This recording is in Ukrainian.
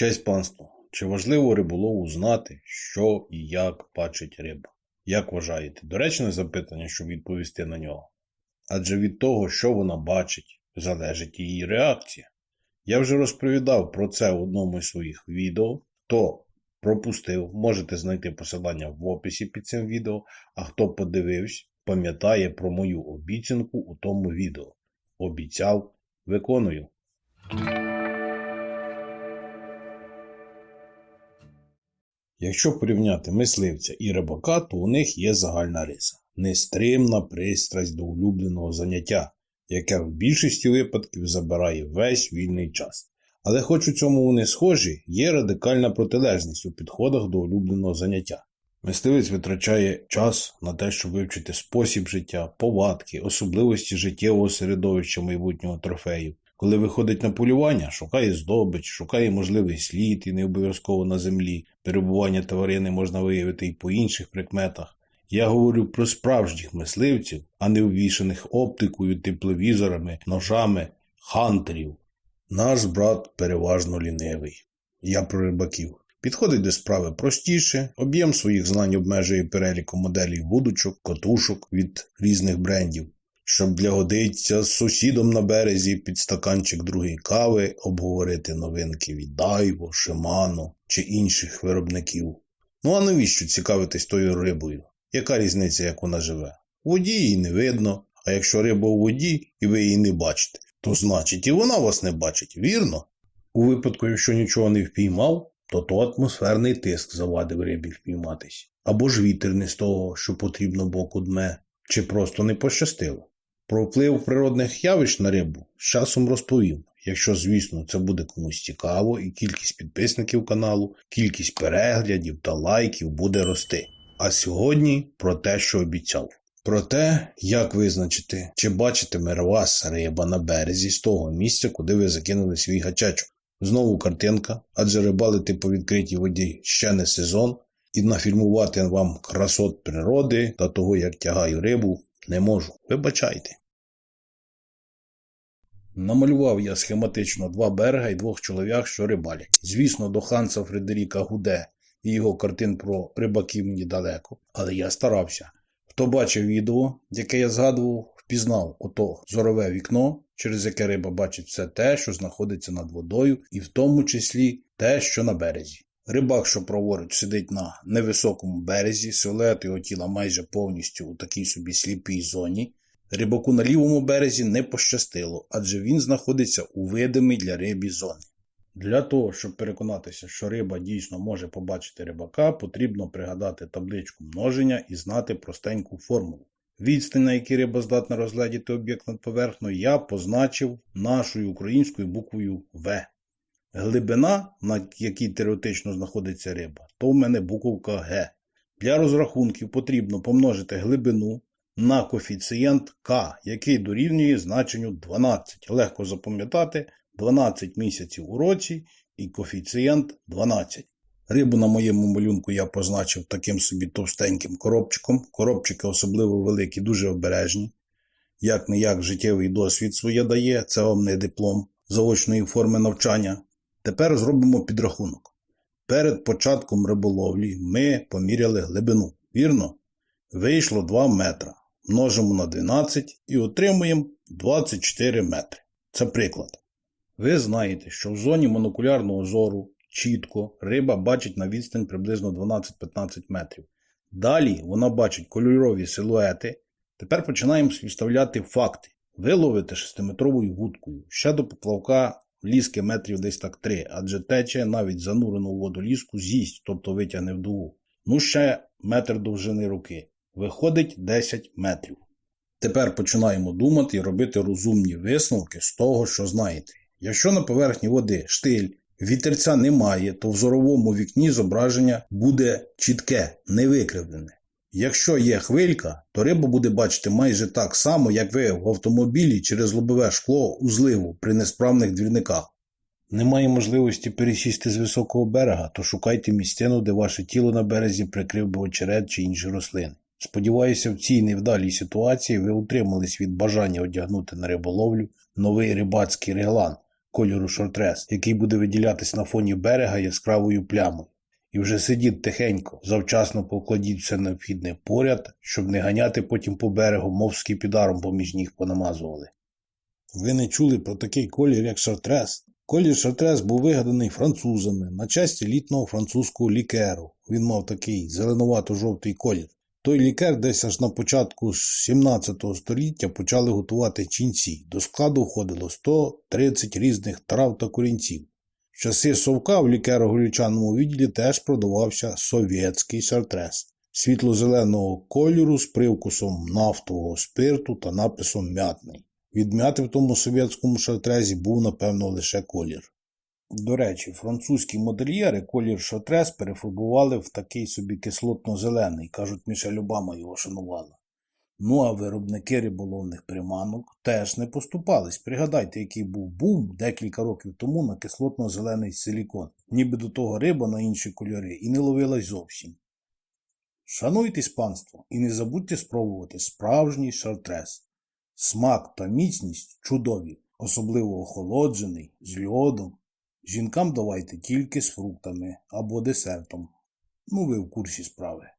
Честь панство, чи важливо риболову знати, що і як бачить риба? Як вважаєте, доречне запитання, щоб відповісти на нього? Адже від того, що вона бачить, залежить її реакція. Я вже розповідав про це в одному із своїх відео. Хто пропустив, можете знайти посилання в описі під цим відео, а хто подивився, пам'ятає про мою обіцянку у тому відео. Обіцяв, виконую. Якщо порівняти мисливця і рибака, то у них є загальна риса нестримна пристрасть до улюбленого заняття, яке в більшості випадків забирає весь вільний час. Але хоч у цьому вони схожі, є радикальна протилежність у підходах до улюбленого заняття. Мисливець витрачає час на те, щоб вивчити спосіб життя, повадки, особливості життєвого середовища майбутнього трофею. Коли виходить на полювання, шукає здобич, шукає можливий слід і не обов'язково на землі. Перебування тварини можна виявити і по інших прикметах. Я говорю про справжніх мисливців, а не увішаних оптикою, тепловізорами, ножами, хантерів. Наш брат переважно лінивий. Я про рибаків. Підходить до справи простіше, об'єм своїх знань обмежує переліком моделей вудочок, котушок від різних брендів, щоб для годиться з сусідом на березі під стаканчик другої кави обговорити новинки від Дайво, Шимано чи інших виробників. Ну а навіщо цікавитись тою рибою? Яка різниця, як вона живе? У воді її не видно, а якщо риба у воді і ви її не бачите, то значить і вона вас не бачить, вірно? У випадку, якщо нічого не впіймав, то то атмосферний тиск завадив рибі впійматись. Або ж вітер не з того, що потрібно боку дме, чи просто не пощастило. Про вплив природних явищ на рибу з часом розповім, якщо, звісно, це буде комусь цікаво і кількість підписників каналу, кількість переглядів та лайків буде рости. А сьогодні про те, що обіцяв. Про те, як визначити, чи бачитиме вас риба на березі з того місця, куди ви закинули свій гачечок. Знову картинка, адже рибалити по відкритій воді ще не сезон, і нафільмувати вам красот природи та того, як тягаю рибу, не можу. Вибачайте. Намалював я схематично два берега і двох чоловік, що рибалять. Звісно, до Ханса Фредеріка Гуде і його картин про рибаків мені далеко, але я старався. Хто бачив відео, яке я згадував, впізнав ото зорове вікно, через яке риба бачить все те, що знаходиться над водою, і в тому числі те, що на березі. Рибак, що праворуч, сидить на невисокому березі, силует його тіла майже повністю у такій собі сліпій зоні. Рибаку на лівому березі не пощастило, адже він знаходиться у видимій для рибі зоні. Для того, щоб переконатися, що риба дійсно може побачити рибака, потрібно пригадати табличку множення і знати простеньку формулу. Відстань, на якій риба здатна розгледіти об'єкт над поверхнею, я позначив нашою українською буквою В. Глибина, на якій теоретично знаходиться риба, то в мене буковка Г. Для розрахунків потрібно помножити глибину на коефіцієнт К, який дорівнює значенню 12. Легко запам'ятати 12 місяців у році і коефіцієнт 12. Рибу на моєму малюнку я позначив таким собі товстеньким коробчиком. Коробчики особливо великі, дуже обережні. Як не як життєвий досвід своє дає, це вам не диплом заочної форми навчання. Тепер зробимо підрахунок. Перед початком риболовлі ми поміряли глибину. Вірно? Вийшло 2 метра. Множимо на 12 і отримуємо 24 метри. Це приклад. Ви знаєте, що в зоні монокулярного зору чітко риба бачить на відстань приблизно 12-15 метрів. Далі вона бачить кольорові силуети. Тепер починаємо співставляти факти. Ви ловите 6-метровою вудкою. Ще до поплавка ліски метрів десь так 3, адже тече навіть занурену воду ліску з'їсть, тобто витягне в дугу. Ну ще метр довжини руки. Виходить 10 метрів. Тепер починаємо думати і робити розумні висновки з того, що знаєте. Якщо на поверхні води штиль, вітерця немає, то в зоровому вікні зображення буде чітке, не викривлене. Якщо є хвилька, то риба буде бачити майже так само, як ви в автомобілі через лобове шкло у зливу при несправних двірниках. Немає можливості пересісти з високого берега, то шукайте місцину, де ваше тіло на березі прикрив би очерет чи інші рослини. Сподіваюся, в цій невдалій ситуації ви утримались від бажання одягнути на риболовлю новий рибацький реглан, кольору шортрес, який буде виділятись на фоні берега яскравою плямою. І вже сидіть тихенько, завчасно покладіть все необхідне поряд, щоб не ганяти потім по берегу, мов скіпідаром поміж ніг понамазували. Ви не чули про такий колір, як шартрес? Колір шартрес був вигаданий французами на честь елітного французького лікеру. Він мав такий зеленувато-жовтий колір. Той лікер десь аж на початку 17 століття почали готувати ченці. До складу входило 130 різних трав та корінців. В часи совка в лікеро-горілчаному відділі теж продавався совєтський шартрес світло-зеленого кольору з привкусом нафтового спирту та написом м'ятний. Від м'яти в тому совєтському шартрезі був, напевно, лише колір. До речі, французькі модельєри колір шатрес перефарбували в такий собі кислотно-зелений, кажуть, Мішель Обама його шанувала. Ну а виробники риболовних приманок теж не поступались. Пригадайте, який був бум декілька років тому на кислотно-зелений силікон. Ніби до того риба на інші кольори і не ловилась зовсім. Шануйтесь, панство, і не забудьте спробувати справжній шартрес. Смак та міцність чудові, особливо охолоджений, з льодом. Жінкам давайте тільки з фруктами або десертом. Ну, ви в курсі справи.